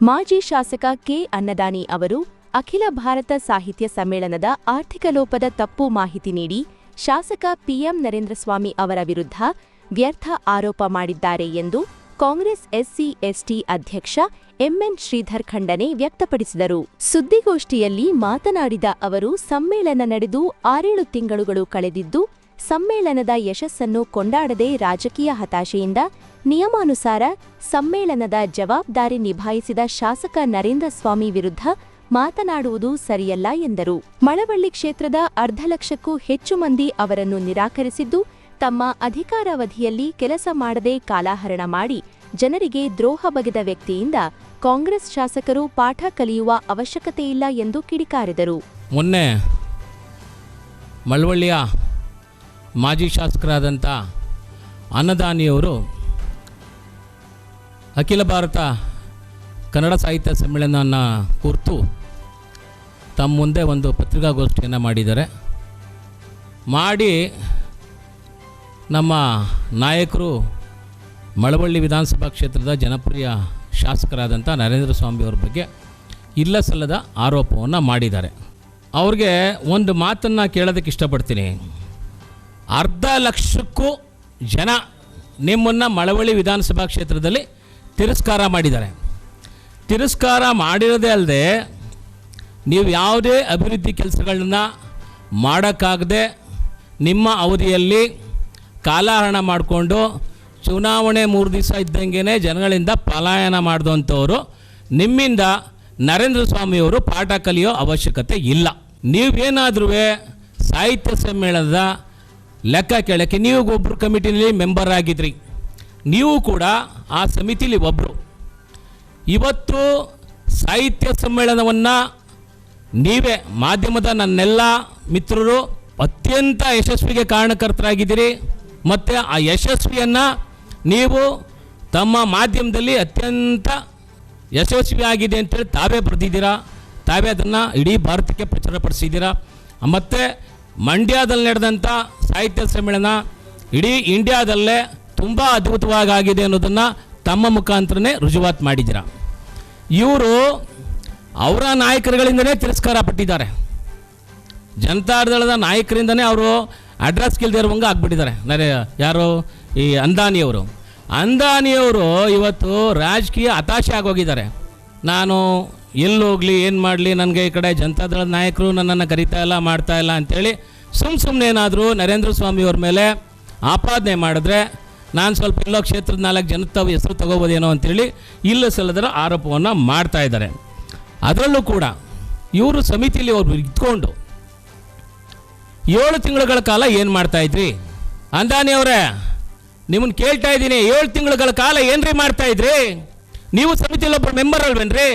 ಮಾಜಿ ಶಾಸಕ ಕೆ ಅನ್ನದಾನಿ ಅವರು ಅಖಿಲ ಭಾರತ ಸಾಹಿತ್ಯ ಸಮ್ಮೇಳನದ ಆರ್ಥಿಕ ಲೋಪದ ತಪ್ಪು ಮಾಹಿತಿ ನೀಡಿ ಶಾಸಕ ಪಿಎಂ ನರೇಂದ್ರಸ್ವಾಮಿ ಅವರ ವಿರುದ್ಧ ವ್ಯರ್ಥ ಆರೋಪ ಮಾಡಿದ್ದಾರೆ ಎಂದು ಕಾಂಗ್ರೆಸ್ ಎಸ್ಸಿ ಎಸ್ಟಿ ಅಧ್ಯಕ್ಷ ಎಂಎನ್ ಶ್ರೀಧರ್ ಖಂಡನೆ ವ್ಯಕ್ತಪಡಿಸಿದರು. ಸುದ್ದಿಗೋಷ್ಠಿಯಲ್ಲಿ ಮಾತನಾಡಿದ ಅವರು, ಸಮ್ಮೇಳನ ನಡೆದು ಆರೇಳು ತಿಂಗಳುಗಳು ಕಳೆದಿದ್ದು, ಸಮ್ಮೇಳನದ ಯಶಸ್ಸನ್ನು ಕೊಂಡಾಡದೆ ರಾಜಕೀಯ ಹತಾಶೆಯಿಂದ ನಿಯಮಾನುಸಾರ ಸಮ್ಮೇಳನದ ಜವಾಬ್ದಾರಿ ನಿಭಾಯಿಸಿದ ಶಾಸಕ ನರೇಂದ್ರ ಸ್ವಾಮಿ ವಿರುದ್ಧ ಮಾತನಾಡುವುದು ಸರಿಯಲ್ಲ ಎಂದರು. ಮಳವಳ್ಳಿ ಕ್ಷೇತ್ರದ ಅರ್ಧ ಲಕ್ಷಕ್ಕೂ ಹೆಚ್ಚು ಮಂದಿ ಅವರನ್ನು ನಿರಾಕರಿಸಿದ್ದು, ತಮ್ಮ ಅಧಿಕಾರಾವಧಿಯಲ್ಲಿ ಕೆಲಸ ಮಾಡದೆ ಕಾಲಾಹರಣ ಮಾಡಿ ಜನರಿಗೆ ದ್ರೋಹ ಬಗೆದ ವ್ಯಕ್ತಿಯಿಂದ ಕಾಂಗ್ರೆಸ್ ಶಾಸಕರು ಪಾಠ ಕಲಿಯುವ ಅವಶ್ಯಕತೆಯಿಲ್ಲ ಎಂದು ಕಿಡಿಕಾರಿದರು. ಮೊನ್ನೆ ಮಳವಳ್ಳಿಯ ಮಾಜಿ ಶಾಸಕರಾದಂಥ ಅನ್ನದಾನಿಯವರು ಅಖಿಲ ಭಾರತ ಕನ್ನಡ ಸಾಹಿತ್ಯ ಸಮ್ಮೇಳನ ಕುರಿತು ತಮ್ಮ ಮುಂದೆ ಒಂದು ಪತ್ರಿಕಾಗೋಷ್ಠಿಯನ್ನು ಮಾಡಿದ್ದಾರೆ. ಮಾಡಿ ನಮ್ಮ ನಾಯಕರು ಮಳವಳ್ಳಿ ವಿಧಾನಸಭಾ ಕ್ಷೇತ್ರದ ಜನಪ್ರಿಯ ಶಾಸಕರಾದಂಥ ನರೇಂದ್ರ ಸ್ವಾಮಿಯವ್ರ ಬಗ್ಗೆ ಇಲ್ಲ ಸಲ್ಲದ ಆರೋಪವನ್ನು ಮಾಡಿದ್ದಾರೆ. ಅವ್ರಿಗೆ ಒಂದು ಮಾತನ್ನು ಕೇಳೋದಕ್ಕೆ ಇಷ್ಟಪಡ್ತೀನಿ. ಅರ್ಧ ಲಕ್ಷಕ್ಕೂ ಜನ ನಿಮ್ಮನ್ನು ಮಳವಳ್ಳಿ ವಿಧಾನಸಭಾ ಕ್ಷೇತ್ರದಲ್ಲಿ ತಿರಸ್ಕಾರ ಮಾಡಿದ್ದಾರೆ. ತಿರಸ್ಕಾರ ಮಾಡಿರೋದೇ ಅಲ್ಲದೆ ನೀವು ಯಾವುದೇ ಅಭಿವೃದ್ಧಿ ಕೆಲಸಗಳನ್ನ ಮಾಡೋಕ್ಕಾಗದೆ ನಿಮ್ಮ ಅವಧಿಯಲ್ಲಿ ಕಾಲಹರಣ ಮಾಡಿಕೊಂಡು ಚುನಾವಣೆ ಮೂರು ದಿವಸ ಇದ್ದಂಗೆ ಜನಗಳಿಂದ ಪಲಾಯನ ಮಾಡಿದಂಥವರು ನಿಮ್ಮಿಂದ ನರೇಂದ್ರ ಸ್ವಾಮಿಯವರು ಪಾಠ ಕಲಿಯೋ ಅವಶ್ಯಕತೆ ಇಲ್ಲ. ನೀವೇನಾದ್ರೂ ಸಾಹಿತ್ಯ ಸಮ್ಮೇಳನದ ಲೆಕ್ಕ ಕೇಳೋಕ್ಕೆ ನೀವು ಒಬ್ಬರು ಕಮಿಟಿನಲ್ಲಿ ಮೆಂಬರ್ ಆಗಿದ್ರಿ. ನೀವು ಕೂಡ ಆ ಸಮಿತಿಲಿ ಒಬ್ಬರು ಇವತ್ತು ಸಾಹಿತ್ಯ ಸಮ್ಮೇಳನವನ್ನು ನೀವೇ ಮಾಧ್ಯಮದ ನನ್ನೆಲ್ಲ ಮಿತ್ರರು ಅತ್ಯಂತ ಯಶಸ್ವಿಗೆ ಕಾರಣಕರ್ತರಾಗಿದ್ದೀರಿ. ಮತ್ತು ಆ ಯಶಸ್ವಿಯನ್ನು ನೀವು ತಮ್ಮ ಮಾಧ್ಯಮದಲ್ಲಿ ಅತ್ಯಂತ ಯಶಸ್ವಿಯಾಗಿದೆ ಅಂತೇಳಿ ತಾವೇ ಬರೆದಿದ್ದೀರಾ? ತಾವೇ ಅದನ್ನು ಇಡೀ ಭಾರತಕ್ಕೆ ಪ್ರಚಾರಪಡಿಸಿದ್ದೀರಾ? ಮತ್ತು ಮಂಡ್ಯದಲ್ಲಿ ನಡೆದಂಥ ಸಾಹಿತ್ಯ ಸಮ್ಮೇಳನ ಇಡೀ ಇಂಡಿಯಾದಲ್ಲೇ ತುಂಬ ಅದ್ಭುತವಾಗಿ ಆಗಿದೆ ಅನ್ನೋದನ್ನು ತಮ್ಮ ಮುಖಾಂತರನೇ ರುಜುವಾತು ಮಾಡಿದ್ದೀರ? ಇವರು ಅವರ ನಾಯಕರುಗಳಿಂದನೇ ತಿರಸ್ಕಾರ ಪಟ್ಟಿದ್ದಾರೆ. ಜನತಾದಳದ ನಾಯಕರಿಂದನೇ ಅವರು ಅಡ್ರೆಸ್ ಕಿಲ್ದೇ ಇರುವಂಗೆ ಆಗ್ಬಿಟ್ಟಿದ್ದಾರೆ. ನರೇ, ಯಾರು? ಈ ಅಂದಾನಿಯವರು. ಅಂದಾನಿಯವರು ಇವತ್ತು ರಾಜಕೀಯ ಹತಾಶೆ ಆಗೋಗಿದ್ದಾರೆ. ನಾನು ಎಲ್ಲಿ ಹೋಗಲಿ, ಏನು ಮಾಡಲಿ, ನನಗೆ ಈ ಕಡೆ ಜನತಾದಳದ ನಾಯಕರು ನನ್ನನ್ನು ಕರಿತಾ ಇಲ್ಲ, ಮಾಡ್ತಾ ಇಲ್ಲ ಅಂತೇಳಿ ಸುಮ್ಮ ಸುಮ್ಮನೆ ಏನಾದರೂ ನರೇಂದ್ರ ಸ್ವಾಮಿಯವ್ರ ಮೇಲೆ ಆಪಾದನೆ ಮಾಡಿದ್ರೆ ನಾನು ಸ್ವಲ್ಪ ಎಲ್ಲೋ ಕ್ಷೇತ್ರದ ನಾಲ್ಕು ಜನ ತಾವು ಹೆಸರು ತಗೋಬೋದೇನೋ ಅಂತೇಳಿ ಇಲ್ಲ ಸಲ್ಲದರ ಆರೋಪವನ್ನು ಮಾಡ್ತಾ ಇದ್ದಾರೆ. ಅದರಲ್ಲೂ ಕೂಡ ಇವರು ಸಮಿತಿಯಲ್ಲಿ ಅವರು ಇದ್ಕೊಂಡು ಏಳು ತಿಂಗಳುಗಳ ಕಾಲ ಏನು ಮಾಡ್ತಾಯಿದ್ರಿ ಅಂದಾನಿ ಅವರೇ ನಿಮ್ಮನ್ನು ಕೇಳ್ತಾ ಇದ್ದೀನಿ, ಏಳು ತಿಂಗಳುಗಳ ಕಾಲ ಏನ್ರಿ ಮಾಡ್ತಾ ಇದ್ರಿ? ನೀವು ಸಮಿತಿಯಲ್ಲಿ ಒಬ್ಬರು ಮೆಂಬರ್ ಅಲ್ವೇನ್ರಿ?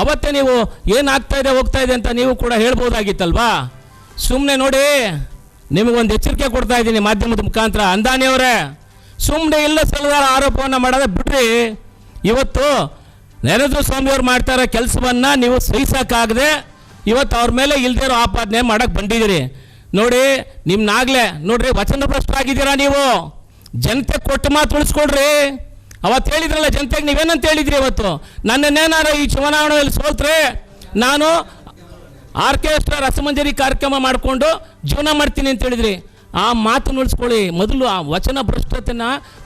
ಅವತ್ತೇ ನೀವು ಏನಾಗ್ತಾ ಇದೆ, ಹೋಗ್ತಾ ಇದೆ ಅಂತ ನೀವು ಕೂಡ ಹೇಳ್ಬೋದಾಗಿತ್ತಲ್ವಾ? ಸುಮ್ಮನೆ ನೋಡಿ ನಿಮಗೊಂದು ಎಚ್ಚರಿಕೆ ಕೊಡ್ತಾ ಇದ್ದೀನಿ ಮಾಧ್ಯಮದ ಮುಖಾಂತರ. ಅಂದಾನಿಯವರೇ ಸುಮ್ಮನೆ ಇಲ್ಲ ಸಲುವಾರ ಆರೋಪವನ್ನು ಮಾಡೋದೇ ಬಿಡ್ರಿ. ಇವತ್ತು ನರೇಂದ್ರ ಸ್ವಾಮಿಯವ್ರು ಮಾಡ್ತಾ ಇರೋ ಕೆಲಸವನ್ನು ನೀವು ಸಹಿಸೋಕ್ಕಾಗದೆ ಇವತ್ತು ಅವ್ರ ಮೇಲೆ ಇಲ್ದೇ ಇರೋ ಆಪಾದನೆ ಮಾಡೋಕ್ಕೆ ಬಂದಿದ್ದೀರಿ. ನೋಡಿ ನಿಮ್ಮನ್ನಾಗಲೇ ನೋಡ್ರಿ ವಚನಭ್ರಷ್ಟರಾಗಿದ್ದೀರಾ ನೀವು? ಜನತೆ ಕೊಟ್ಟು ಮಾತು ಉಳಿಸ್ಕೊಡ್ರಿ. ಅವತ್ತು ಹೇಳಿದ್ರಲ್ಲ ಜನತೆಗೆ ನೀವೇನಂತ ಹೇಳಿದ್ರಿ ಇವತ್ತು? ನನ್ನನ್ನೇನಾರ ಈ ಚುನಾವಣೆಯಲ್ಲಿ ಸೋತ್ರೆ ನಾನು ಆರ್ಕೆಸ್ಟ್ರಾ ರಸಮಂಜರಿ ಕಾರ್ಯಕ್ರಮ ಮಾಡಿಕೊಂಡು ಜೀವನ ಮಾಡ್ತೀನಿ ಅಂತ ಹೇಳಿದ್ರಿ. ಆ ಮಾತನ್ನು ಉಳಿಸ್ಕೊಳ್ಳಿ. ಮೊದಲು ಆ ವಚನ ಭ್ರಷ್ಟತೆನ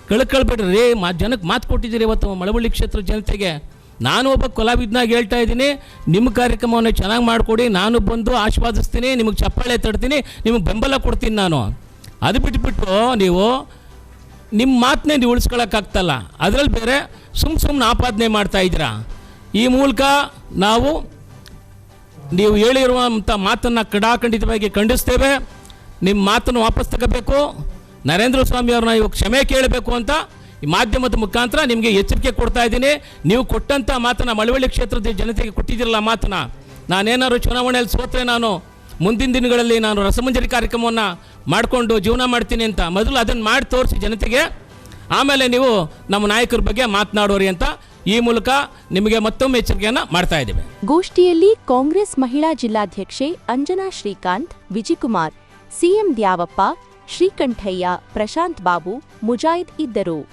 ಕಳ್ಕೊಳ್ಬೇಡ್ರಿ. ಮಾ, ಜನಕ್ಕೆ ಮಾತು ಕೊಟ್ಟಿದ್ದೀರಿ ಇವತ್ತು ಮಳವಳ್ಳಿ ಕ್ಷೇತ್ರ ಜನತೆಗೆ. ನಾನು ಒಬ್ಬ ಕಲಾವಿದನಾಗಿ ಹೇಳ್ತಾ ಇದ್ದೀನಿ. ನಿಮ್ಮ ಕಾರ್ಯಕ್ರಮವನ್ನು ಚೆನ್ನಾಗಿ ಮಾಡಿಕೊಡಿ. ನಾನು ಬಂದು ಆಶೀರ್ವಾದಿಸ್ತೀನಿ. ನಿಮಗೆ ಚಪ್ಪಾಳೆ ತಡ್ತೀನಿ. ನಿಮಗೆ ಬೆಂಬಲ ಕೊಡ್ತೀನಿ ನಾನು. ಅದು ಬಿಟ್ಬಿಟ್ಟು ನೀವು ನಿಮ್ಮ ಮಾತನ್ನೇ ನೀವು ಉಳಿಸ್ಕೊಳಕ್ಕಾಗ್ತಲ್ಲ. ಅದರಲ್ಲಿ ಬೇರೆ ಸುಮ್ಮ ಸುಮ್ಮನೆ ಆಪಾದನೆ ಮಾಡ್ತಾ ಇದ್ದೀರಾ. ಈ ಮೂಲಕ ನಾವು ನೀವು ಹೇಳಿರುವಂಥ ಮಾತನ್ನು ಕಡಾಖಂಡಿತವಾಗಿ ಖಂಡಿಸ್ತೇವೆ. ನಿಮ್ಮ ಮಾತನ್ನು ವಾಪಸ್ ತಗೋಬೇಕು. ನರೇಂದ್ರ ಸ್ವಾಮಿ ಅವ್ರನ್ನ ಇವಾಗ ಕ್ಷಮೆ ಕೇಳಬೇಕು ಅಂತ ಈ ಮಾಧ್ಯಮದ ಮುಖಾಂತರ ನಿಮಗೆ ಎಚ್ಚರಿಕೆ ಕೊಡ್ತಾ ಇದ್ದೀನಿ. ನೀವು ಕೊಟ್ಟಂಥ ಮಾತನ್ನ ಮಳವಳ್ಳಿ ಕ್ಷೇತ್ರದ ಜನತೆಗೆ ಕೊಟ್ಟಿದ್ದೀರಲ್ಲ ಮಾತನ್ನ. ನಾನೇನಾದ್ರು ಚುನಾವಣೆಯಲ್ಲಿ ಸೋತ್ರೆ ನಾನು ಮುಂದಿನ ದಿನಗಳಲ್ಲಿ ನಾನು ರಸಮಂಜರಿ ಕಾರ್ಯಕ್ರಮವನ್ನು ಮಾಡಿಕೊಂಡು ಜೀವನ ಮಾಡ್ತೀನಿ ಅಂತ ಮೊದಲು ಅದನ್ನು ಮಾಡಿ ತೋರಿಸಿ ಜನತೆಗೆ. ಆಮೇಲೆ ನೀವು ನಮ್ಮ ನಾಯಕರ ಬಗ್ಗೆ ಮಾತನಾಡೋರಿ ಅಂತ ಈ ಮೂಲಕ ನಿಮಗೆ ಮತ್ತೊಮ್ಮೆ ಎಚ್ಚರಿಕೆಯನ್ನು ಮಾಡ್ತಾ ಇದ್ದೇವೆ. ಗೋಷ್ಠಿಯಲ್ಲಿ ಕಾಂಗ್ರೆಸ್ ಮಹಿಳಾ ಜಿಲ್ಲಾಧ್ಯಕ್ಷೆ ಅಂಜನಾ ಶ್ರೀಕಾಂತ್ ವಿಜಯಕುಮಾರ್ ಸಿಎಂ ದ್ಯಾವಪ್ಪ, ಶ್ರೀಕಂಠಯ್ಯ, ಪ್ರಶಾಂತ್ ಬಾಬು ಮುಜಾಯಿದ್ ಇದ್ದರು.